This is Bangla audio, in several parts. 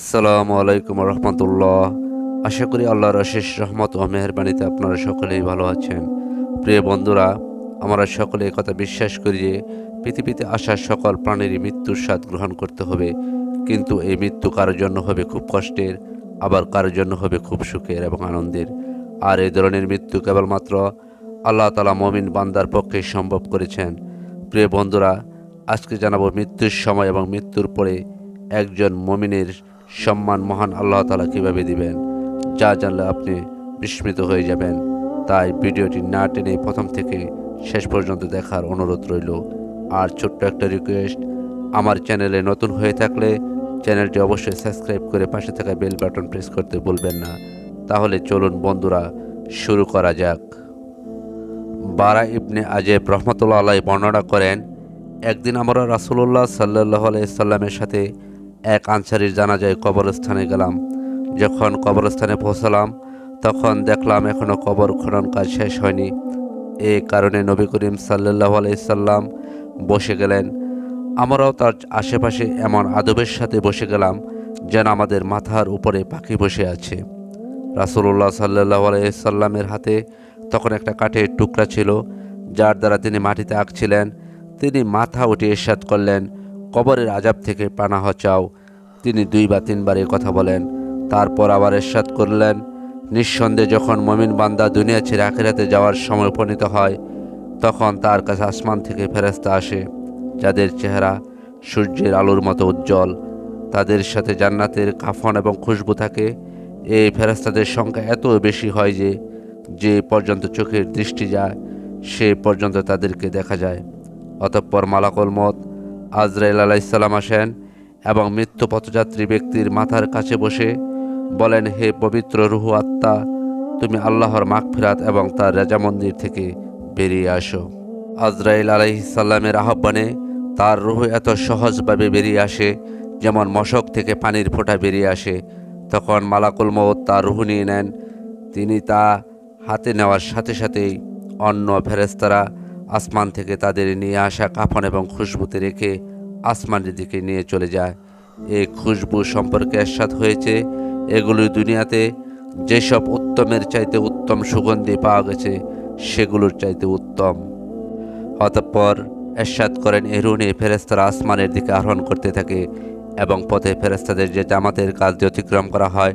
আসসালামু আলাইকুম রহমতুল্লাহ। আশা করি আল্লাহর অশেষ রহমত ও মেহরবানিতে আপনারা সকলেই ভালো আছেন। প্রিয় বন্ধুরা, আমরা সকলে কথা বিশ্বাস করি যে পৃথিবীতে আসা সকল প্রাণীরই মৃত্যুর স্বাদ গ্রহণ করতে হবে। কিন্তু এই মৃত্যু কারোর জন্য হবে খুব কষ্টের, আবার কারোর জন্য হবে খুব সুখের এবং আনন্দের। আর এই ধরনের মৃত্যু কেবলমাত্র আল্লাহ তালা মমিন বান্দার পক্ষে সম্ভব করেছেন। প্রিয় বন্ধুরা, আজকে জানাব মৃত্যুর সময় এবং মৃত্যুর পরে একজন মমিনের সম্মান মহান আল্লাহ তালা কীভাবে দিবেন? যা জানলে আপনি বিস্মিত হয়ে যাবেন। তাই ভিডিওটি না টেনে প্রথম থেকে শেষ পর্যন্ত দেখার অনুরোধ রইল। আর ছোট্ট একটা রিকোয়েস্ট আমার চ্যানেলে নতুন হয়ে থাকলে চ্যানেলটি অবশ্যই সাবস্ক্রাইব করে পাশে থাকা বেল বাটন প্রেস করতে ভুলবেন না। তাহলে চলুন বন্ধুরা, শুরু করা যাক। বারা ইবনে আজেব রহমতুল্লাহ আলাই বর্ণনা করেন, একদিন আমরা রাসুল্লাহ সাল্লাহ আলাইসাল্লামের সাথে এক আনসারির জানাজায় কবরস্থানে গেলাম। যখন কবরস্থানে পৌঁছালাম, তখন দেখলাম এখনও কবর খনন কাজ শেষ হয়নি। এ কারণে নবী করিম সাল্লাহ আলাইসাল্লাম বসে গেলেন। আমরাও তার আশেপাশে এমন আদবের সাথে বসে গেলাম, যেন আমাদের মাথার উপরে পাখি বসে আছে। রাসুল্লাহ সাল্লাহ আলাইসাল্লামের হাতে তখন একটা কাঠের টুকরা ছিল, যার দ্বারা তিনি মাটিতে আঁকছিলেন। তিনি মাথা উঠে ইরশাদ করলেন কবরের আজাব থেকে পানাহ চাও। তিনি দুই বা তিনবার এ কথা বলেন। তারপর আবার ইরশাদ করলেন, নিঃসন্দেহে যখন মমিন বান্দা দুনিয়া ছেড়ে আখেরাতে যাওয়ার সময় উপনীত হয়, তখন তার কাছে আসমান থেকে ফেরেস্তা আসে, যাদের চেহারা সূর্যের আলোর মতো উজ্জ্বল। তাদের সাথে জান্নাতের কাফন এবং খুশবু থাকে। এই ফেরেস্তাদের সংখ্যা এত বেশি হয় যে যে পর্যন্ত চোখের দৃষ্টি যায়, সে পর্যন্ত তাদেরকে দেখা যায়। অতঃপর মালাকল মত আজরাইল আলাইসাল্লাম আসেন এবং মৃত্যু পথযাত্রী ব্যক্তির মাথার কাছে বসে বলেন, হে পবিত্র রুহু আত্মা, তুমি আল্লাহর মাগফিরাত এবং তার রাজা মন্দির থেকে বেরিয়ে আসো। আজরাইল আলাইসাল্লামের আহ্বানে তার রুহু এত সহজভাবে বেরিয়ে আসে, যেমন মশক থেকে পানির ফোঁটা বেরিয়ে আসে। তখন মালাকুল মৌত তার রুহু নিয়ে নেন। তিনি তা হাতে নেওয়ার সাথে সাথেই অন্য ফেরেস্তারা আসমান থেকে তাদের নিয়ে আসা কাফন এবং খুশবুতে রেখে আসমানের দিকে নিয়ে চলে যায় এই খুশবু সম্পর্কে এরশাদ হয়েছে এগুলি দুনিয়াতে যেসব উত্তমের চাইতে উত্তম সুগন্ধি পাওয়া গেছে, সেগুলোর চাইতে উত্তম। অতঃপর এরশাদ করেন এরুনে ফেরেস্তারা আসমানের দিকে আরোহণ করতে থাকে এবং পথে ফেরেস্তাদের যে জামাতের কাজ দিয়ে অতিক্রম করা হয়,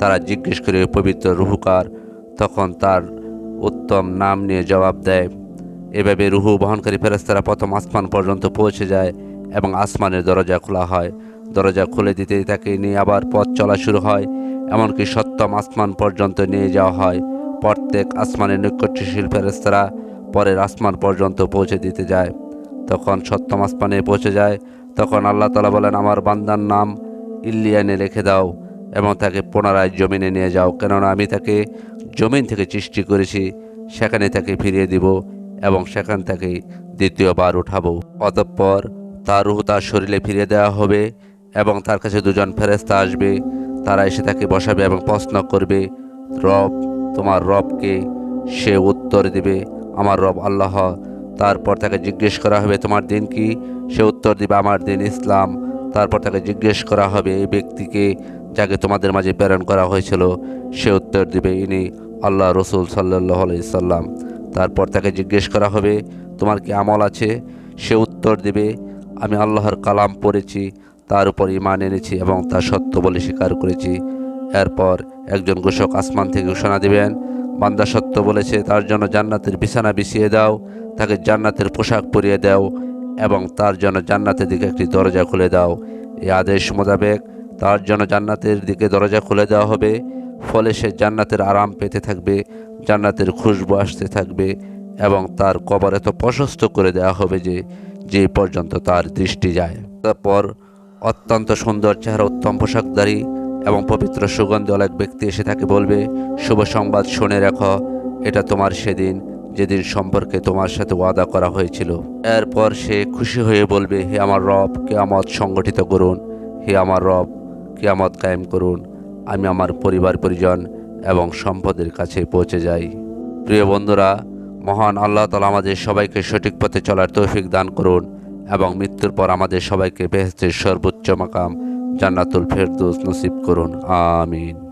তারা জিজ্ঞেস করে পবিত্র রুহুকার, তখন তার উত্তম নাম নিয়ে জবাব দেয়। এভাবে রুহু বহনকারী ফেরেস্তারা প্রথম আসমান পর্যন্ত পৌঁছে যায় এবং আসমানের দরজা খোলা হয়। দরজা খুলে দিতে তাকে নিয়ে আবার পথ চলা শুরু হয়, এমনকি সপ্তম আসমান পর্যন্ত নিয়ে যাওয়া হয়। প্রত্যেক আসমানের নৈকট্যশীল ফেরেস্তারা পরের আসমান পর্যন্ত পৌঁছে দিতে যায়। তখন সপ্তম আসমানে পৌঁছে যায়। তখন আল্লাহ তালা বলেন, আমার বান্দার নাম ইল্লিয়ানে রেখে দাও এবং তাকে পুনরায় জমিনে নিয়ে যাও। কেননা আমি তাকে জমিন থেকে সৃষ্টি করেছি, সেখানে তাকে ফিরিয়ে দিব এবং সেখান থেকেই দ্বিতীয়বার উঠাবো। অতঃপর তার রুহ তার শরীরে ফিরিয়ে দেওয়া হবে এবং তার কাছে দুজন ফেরেস্তা আসবে। তারা এসে তাকে বসাবে এবং প্রশ্ন করবে, রব, তোমার রবকে সে উত্তর দিবে। আমার রব আল্লাহ। তারপর তাকে জিজ্ঞেস করা হবে, তোমার দিন কি? সে উত্তর দিবে, আমার দিন ইসলাম। তারপর তাকে জিজ্ঞেস করা হবে, এই ব্যক্তিকে যাকে তোমাদের মাঝে প্রেরণ করা হয়েছিল, সে উত্তর দিবে ইনি আল্লাহ রসুল সাল্লাহ সাল্লাম। তারপর তাকে জিজ্ঞেস করা হবে, তোমার কি আমল আছে? সে উত্তর দিবে আমি আল্লাহর কালাম পড়েছি, তার উপর ইমান এনেছি এবং তা সত্য বলে স্বীকার করেছি। এরপর একজন ঘোষক আসমান থেকে ঘোষণা দিবেন, বান্দা সত্য বলেছে, তার জন্য জান্নাতের বিছানা বিছিয়ে দাও, তাকে জান্নাতের পোশাক পরিয়ে দাও এবং তার জন্য জান্নাতের দিকে একটি দরজা খুলে দাও। এই আদেশ মোতাবেক তার জন্য জান্নাতের দিকে দরজা খুলে দেওয়া হবে, ফলে সে জান্নাতের আরাম পেতে থাকবে, জান্নাতের খুশবু আসতে থাকবে এবং তার কবর এত প্রশস্ত করে দেওয়া হবে যে যে পর্যন্ত তার দৃষ্টি যায়। তারপর অত্যন্ত সুন্দর চেহারা, উত্তম পোশাকধারী এবং পবিত্র সুগন্ধি এক ব্যক্তি এসে তাকে বলবে, শুভ সংবাদ শুনে রাখো, এটা তোমার সেদিন যেদিন সম্পর্কে তোমার সাথে ওয়াদা করা হয়েছিল। এরপর সে খুশি হয়ে বলবে, হে আমার রব, কেয়ামত সংগঠিত করুন। হে আমার রব, কেয়ামত কায়েম করুন। আমি আমার পরিবার, পরিজন এবং সম্পদের কাছে পৌঁছে যাই। প্রিয় বন্ধুরা মহান আল্লাহ তালা আমাদের সবাইকে সঠিক পথে চলার তৌফিক দান করুন এবং মৃত্যুর পর আমাদের সবাইকে বেহেস্তের সর্বোচ্চ মাকাম জান্নাতুল ফেরদৌস নসিব করুন। আমিন।